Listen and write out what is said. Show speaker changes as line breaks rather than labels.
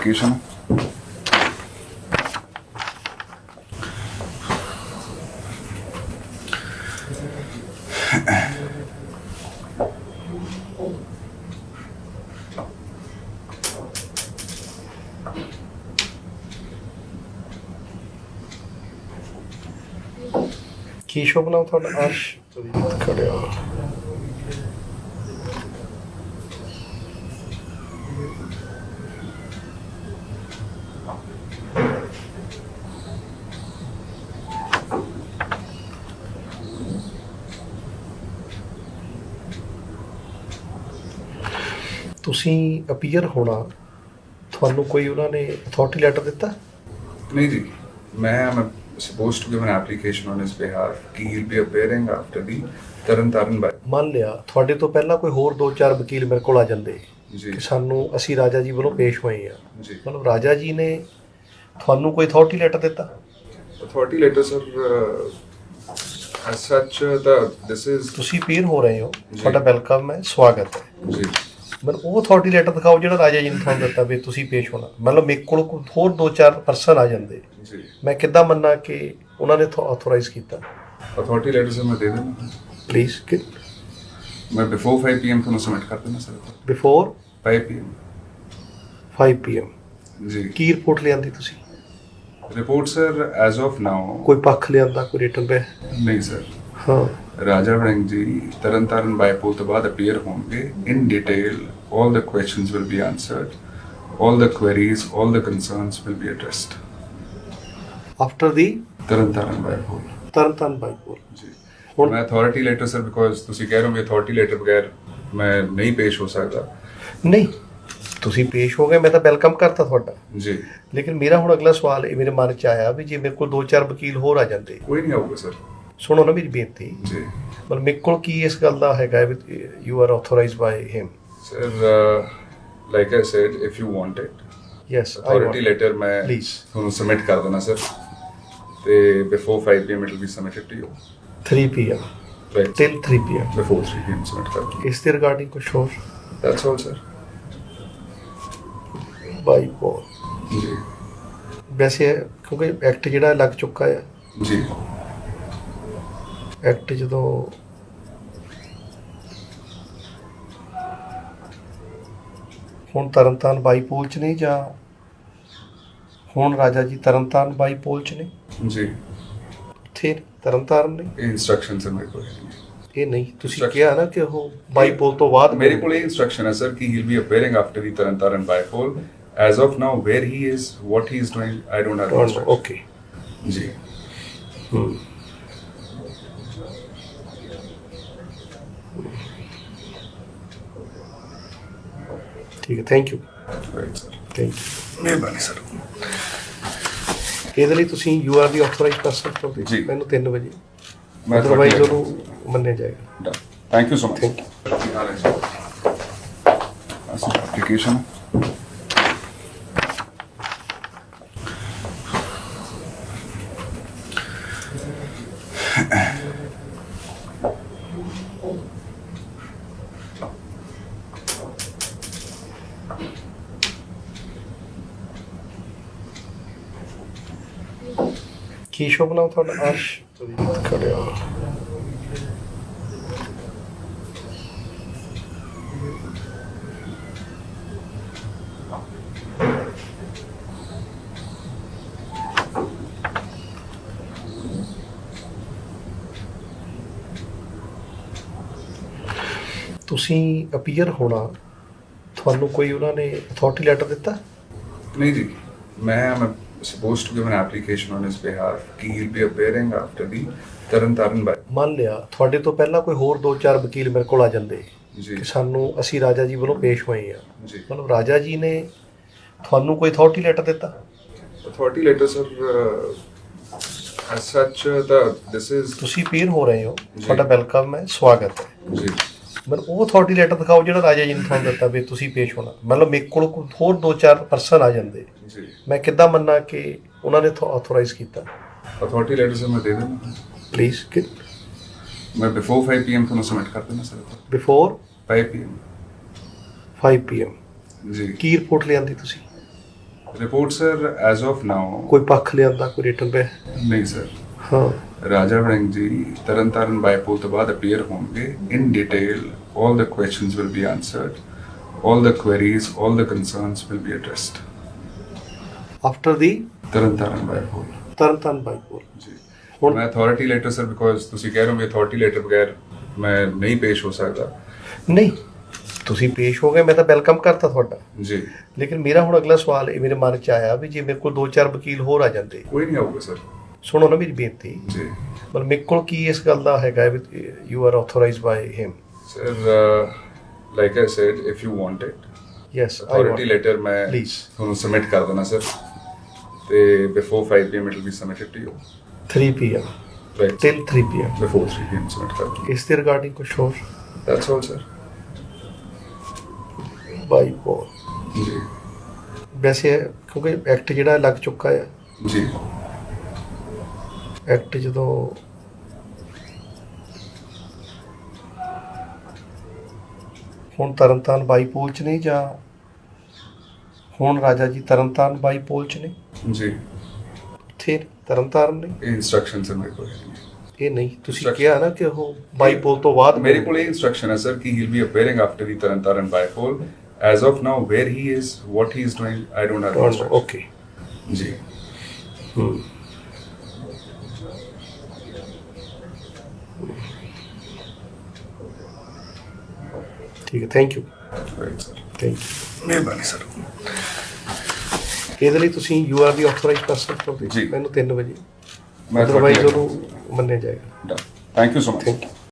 Application
ਕੀ ਸ਼ੁਭ ਨਾਮ ਤੁਹਾਡਾ ਅਰਸ਼ ਤੁਸੀਂ ਅਪੀਅਰ ਹੋਣਾ ਤੁਹਾਨੂੰ ਕੋਈ ਉਹਨਾਂ ਨੇ ਅਥਾਰਟੀ ਲੈਟਰ ਦਿੱਤਾ?
ਨਹੀਂ ਜੀ ਮੈਂ am supposed to give an application on his behalf. ਕਿ he'll be appearing after the Tarn Taran ਬਾਈ
ਮੰਨ ਲਿਆ ਤੁਹਾਡੇ ਤੋਂ ਪਹਿਲਾਂ ਕੋਈ ਹੋਰ ਦੋ ਚਾਰ ਵਕੀਲ ਮੇਰੇ ਕੋਲ ਆ ਜਾਂਦੇ
ਜੀ।
ਕਿ ਸਾਨੂੰ ਅਸੀਂ ਰਾਜਾ ਜੀ ਵੱਲੋਂ ਪੇਸ਼ ਹੋਏ ਆ
ਜੀ।
ਮਤਲਬ ਰਾਜਾ ਜੀ ਨੇ ਤੁਹਾਨੂੰ ਕੋਈ ਅਥਾਰਟੀ ਲੈਟਰ ਦਿੱਤਾ?
Authority letter sir as such the this is
ਤੁਸੀਂ ਪੀਰ ਹੋ ਰਹੇ ਹੋ। ਤੁਹਾਡਾ ਵੈਲਕਮ ਹੈ ਸਵਾਗਤ ਹੈ।
ਜੀ।
ਮੈਨੂੰ ਉਹ ਅਥਾਰਟੀ ਲੈਟਰ ਦਿਖਾਓ ਜਿਹੜਾ ਰਾਜਾ ਜੀ ਨੇ ਤੁਹਾਨੂੰ ਦਿੱਤਾ ਵੀ ਤੁਸੀਂ ਪੇਸ਼ ਹੋਣਾ। ਮਤਲਬ ਮੇਰੇ ਕੋਲ ਕੋਈ ਹੋਰ ਦੋ ਚਾਰ ਪਰਸਨ ਆ ਜਾਂਦੇ।
ਜੀ।
ਮੈਂ ਕਿੱਦਾਂ ਮੰਨਾਂ ਕਿ ਉਹਨਾਂ ਨੇ ਆਥੋਰਾਈਜ਼ ਕੀਤਾ?
ਅਥਾਰਟੀ ਲੈਟਰ ਸਰ ਮੈਂ ਦੇ ਦੇਣਾ
ਪਲੀਜ਼
ਮੈਂ ਬਿਫੋਰ 5 ਪੀਐਮ ਤੁਹਾਨੂੰ ਸਬਮਿਟ ਕਰ ਦੇਣਾ ਸਰ।
ਬਿਫੋਰ
5 ਪੀਐਮ
5 ਪੀਐਮ
ਜੀ।
ਕੀ ਰਿਪੋਰਟ ਲਿਆਂਦੀ ਤੁਸੀਂ?
Report sir as of now
ਕੋਈ ਪੱਖ ਲਿਆਂਦਾ ਕੋਈ ਰਿਟਨ ਪੇ
ਨਹੀਂ ਸਰ
ਹਾਂ।
ਰਾਜਾ ਵੜਿੰਗ ਜੀ ਤਰਨਤਾਰਨ ਬਾਈਪੋਲ ਤੋਂ ਬਾਅਦ ਅਪੀਅਰ ਹੋਣਗੇ। In detail all the questions will be answered. All the queries all the concerns will be addressed.
After the
Tarn Taran bypoll
Tarn Taran bypoll
ਜੀ। ਮੈਂ ਅਥਾਰਟੀ ਲੈਟਰ ਸਰ ਬਿਕੋਜ਼ ਤੁਸੀਂ ਕਹਿ ਰਹੇ ਹੋ ਵੀ authority letter ਬਗੈਰ ਮੈਂ ਨਹੀਂ ਪੇਸ਼ ਹੋ ਸਕਦਾ।
ਨਹੀਂ ਤੁਸੀਂ ਪੇਸ਼ ਹੋ ਗਏ ਮੈਂ ਤਾਂ ਵੈਲਕਮ ਕਰਤਾ ਤੁਹਾਡਾ।
ਜੀ।
ਲੇਕਿਨ ਮੇਰਾ ਹੁਣ ਅਗਲਾ ਸਵਾਲ ਇਹ ਮੇਰੇ ਮਨ 'ਚ ਆਇਆ ਵੀ ਜੇ ਮੇਰੇ ਕੋਲ ਦੋ ਚਾਰ ਵਕੀਲ ਹੋਰ ਆ ਜਾਂਦੇ।
ਕੋਈ ਨਹੀਂ ਆਊਗਾ ਸਰ
ਸੁਣੋ ਨਾ ਮੇਰੀ ਬੇਨਤੀ।
ਜੀ।
ਮਤਲਬ ਮੇਰੇ ਕੋਲ ਕੀ ਇਸ ਗੱਲ ਦਾ ਹੈਗਾ ਵੀ you are authorised by him
sir like I said if you want it
yes
authority letter ਮੈਂ. ਤੁਹਾਨੂੰ ਸਬਮਿਟ ਕਰ ਦੇਣਾ ਸਰ ਤੇ before 5 PM it will be submitted to you
3 pm
right
till 3 pm
before 3 PM submit ਕਰ ਦਿਓ
ਇਸ ਦੇ regarding ਕੁਝ ਹੋਰ
ਦੈਟਸ ਆਲ ਸਰ
ਬਾਈ ਬੋਲ
ਜੀ
ਵੈਸੇ ਕਿਉਂਕਿ ਐਕਟ ਜਿਹੜਾ ਲੱਗ ਚੁੱਕਾ ਹੈ
ਜੀ
ਐਕਟ ਜਦੋਂ ਹੁਣ ਤਰਨਤਾਰਨ ਬਾਈਪੋਲ ਚ ਨਹੀਂ ਜਾਂ ਹੁਣ ਰਾਜਾ ਜੀ ਤਰਨਤਾਰਨ ਬਾਈਪੋਲ ਚ ਨੇ?
ਜੀ।
ਉੱਥੇ ਨੇ, ਤਰਨਤਾਰਨ ਨੇ?
ਇਹ ਇਨਸਟਰਕਸ਼ਨ ਸਰ ਮੇਰੇ ਕੋਲ। ਹੈ
ਇਹ ਨਹੀਂ ਤੁਸੀਂ. ਕਿਹਾ ਨਾ ਕਿ ਉਹ ਬਾਈਪੋਲ ਤੋਂ ਬਾਅਦ
ਮੇਰੇ ਕੋਲ ਇਹ ਇਨਸਟਰਕਸ਼ਨ ਹੈ ਸਰ ਕਿ he will be appearing after the Tarn Taran bypoll. As of now where he is what he is doing I don't have
okay
ਜੀ।
ਠੀਕ ਹੈ ਥੈਂਕ ਯੂ ਥੈਂਕ ਯੂ
ਮਿਹਰਬਾਨੀ ਸਰ।
ਇਹਦੇ ਲਈ ਤੁਸੀਂ you are the authorised person for
ਜੀ।
ਮੈਨੂੰ 3 ਵਜੇ।
ਮੈਂ
ਅਦਰਵਾਈਜ਼ ਉਹਨੂੰ ਮੰਨਿਆ ਜਾਏਗਾ।
Thank you so much
Thank
ਹੈ ਅਸਾਂ ਐਪਲੀਕੇਸ਼ਨ
ਕੀ ਸ਼ੁਭ ਨਾਮ ਤੁਹਾਡਾ ਅਰਸ਼ ਖੜਿਆ ਤੁਸੀਂ ਅਪੀਅਰ ਹੋਣਾ, ਤੁਹਾਨੂੰ ਕੋਈ ਉਹਨਾਂ ਨੇ ਅਥਾਰਟੀ ਲੈਟਰ ਦਿੱਤਾ?
ਨਹੀਂ ਜੀ, ਮੈਂ am supposed to give an application on his behalf ਕਿ he'll be appearing after the Tarn Taran ਬਾਈ
ਮੰਨ ਲਿਆ ਤੁਹਾਡੇ ਤੋਂ ਪਹਿਲਾਂ ਕੋਈ ਹੋਰ ਦੋ ਚਾਰ ਵਕੀਲ ਮੇਰੇ ਕੋਲ ਆ ਜਾਂਦੇ
ਜੀ।
ਕਿ ਸਾਨੂੰ ਅਸੀਂ ਰਾਜਾ ਜੀ ਵੱਲੋਂ ਪੇਸ਼ ਹੋਏ ਆ
ਜੀ।
ਮਤਲਬ ਰਾਜਾ ਜੀ ਨੇ ਤੁਹਾਨੂੰ ਕੋਈ ਅਥਾਰਟੀ ਲੈਟਰ ਦਿੱਤਾ?
Authority letter sir as such the this is
ਤੁਸੀਂ ਪੀਰ ਹੋ ਰਹੇ ਹੋ। ਤੁਹਾਡਾ ਵੈਲਕਮ ਹੈ ਸਵਾਗਤ ਹੈ।
ਜੀ।
ਮੈਨੂੰ ਉਹ ਅਥਾਰਟੀ ਲੈਟਰ ਦਿਖਾਓ ਜਿਹੜਾ ਰਾਜਾ ਜੀ ਨੇ ਤੁਹਾਨੂੰ ਦਿੱਤਾ ਵੀ ਤੁਸੀਂ ਪੇਸ਼ ਹੋਣਾ। ਮਤਲਬ ਮੇਰੇ ਕੋਲ ਕੋਈ ਹੋਰ ਦੋ ਚਾਰ ਪਰਸਨ ਆ ਜਾਂਦੇ।
ਜੀ।
ਮੈਂ ਕਿੱਦਾਂ ਮੰਨਾਂ ਕਿ ਉਹਨਾਂ ਨੇ ਆਥੋਰਾਈਜ਼ ਕੀਤਾ?
ਅਥਾਰਟੀ ਲੈਟਰ ਸਰ ਮੈਂ ਦੇ ਦੇਣਾ
ਪਲੀਜ਼
ਮੈਂ ਬਿਫੋਰ 5 ਪੀਐਮ ਤੁਹਾਨੂੰ ਸਬਮਿਟ ਕਰ ਦੇਣਾ ਸਰ।
ਬਿਫੋਰ
5 ਪੀਐਮ
5 pm
ਜੀ।
ਕੀ ਰਿਪੋਰਟ ਲਿਆਂਦੀ ਤੁਸੀਂ?
Report sir as of now
ਕੋਈ ਪੱਖ ਲਿਆਂਦਾ ਕੋਈ ਰਿਟਨ ਪੈ
ਨਹੀਂ ਸਰ।
ਹਾਂ।
ਰਾਜਾ ਵੜਿੰਗ ਜੀ ਤਰਨਤਾਰਨ ਬਾਈਪੋਲ ਤੋਂ ਬਾਅਦ ਅਪੀਅਰ ਹੋਣਗੇ in detail all the questions will be answered. All the queries all the concerns will be addressed.
After the
Tarn Taran bypoll
Tarn Taran bypoll
ਜੀ
ਹੁਣ-
ਮੈਂ ਅਥਾਰਟੀ ਲੈਟਰ ਸਰ ਬਿਕੋਜ਼ ਤੁਸੀਂ ਕਹਿ ਰਹੇ ਹੋ ਵੀ ਅਥਾਰਟੀ ਲੈਟਰ ਬਗੈਰ ਮੈਂ ਨਹੀਂ ਪੇਸ਼ ਹੋ ਸਕਦਾ
ਨਹੀਂ ਤੁਸੀਂ ਪੇਸ਼ ਹੋ ਗਏ ਮੈਂ ਤਾਂ ਵੈਲਕਮ ਕਰਤਾ ਤੁਹਾਡਾ
ਜੀ
ਲੇਕਿਨ ਮੇਰਾ ਹੁਣ ਅਗਲਾ ਸਵਾਲ ਇਹ ਮੇਰੇ ਮਨ 'ਚ ਆਇਆ ਵੀ ਜੇ ਮੇਰੇ ਕੋਲ ਦੋ ਚਾਰ ਵਕੀਲ ਹੋਰ ਆ ਜਾਂਦੇ
ਕੋਈ ਨਹੀਂ ਆਊਗਾ ਸਰ
ਸੁਣੋ ਨਾ ਮੇਰੀ ਬੇਨਤੀ।
ਜੀ।
ਮਤਲਬ ਮੇਰੇ ਕੋਲ ਕੀ ਇਸ ਗੱਲ ਦਾ ਹੈਗਾ ਵੀ you are authorised by him
sir like I said if you want it
yes
authority letter ਮੈਂ. ਤੁਹਾਨੂੰ ਸਬਮਿਟ ਕਰ ਦੇਣਾ ਸਰ ਤੇ before 5 pm it will be submitted to you
3 PM till 3 PM
before 3 pm submit ਕਰ ਦੇਣਾ
ਇਸ ਦੇ regarding ਕੁਝ ਹੋਰ
that's all sir
ਬਾਈਪੋਲ
ਜੀ
ਵੈਸੇ ਕਿਉਂਕਿ ਐਕਟ ਜਿਹੜਾ ਲੱਗ ਚੁੱਕਾ ਹੈ
ਜੀ
ਐਕਟ ਜਦੋਂ ਹੁਣ ਤਰਨਤਾਰਨ ਬਾਈਪੋਲ ਚ ਨਹੀਂ ਜਾਂ ਹੁਣ ਰਾਜਾ ਜੀ ਤਰਨਤਾਰਨ ਬਾਈਪੋਲ ਚ ਨੇ?
ਜੀ।
ਉੱਥੇ ਨੇ, ਤਰਨਤਾਰਨ ਨੇ?
ਇਹ ਇਨਸਟਰਕਸ਼ਨ ਸਰ ਮੇਰੇ ਕੋਲ। ਹੈ ਨਹੀਂ।
ਇਹ ਨਹੀਂ ਤੁਸੀਂ ਕਿਹਾ ਨਾ ਕਿ ਉਹ ਬਾਈਪੋਲ ਤੋਂ ਬਾਅਦ
ਮੇਰੇ ਕੋਲ ਇਹ ਇਨਸਟਰਕਸ਼ਨ ਹੈ ਸਰ ਕਿ he will be appearing after the Tarn Taran bypoll. As of now where he is what he is doing I don't have
okay
ਜੀ।
ਠੀਕ ਹੈ ਥੈਂਕ ਯੂ ਥੈਂਕ ਯੂ
ਮਿਹਰਬਾਨੀ ਸਰ।
ਇਹਦੇ ਲਈ ਤੁਸੀਂ you are the authorised person
ਜੀ।
ਮੈਨੂੰ 3 ਵਜੇ।
ਮੈਂ
ਅਦਰਵਾਈਜ਼ ਉਹਨੂੰ ਮੰਨਿਆ ਜਾਏਗਾ।
Thank you so much
thank you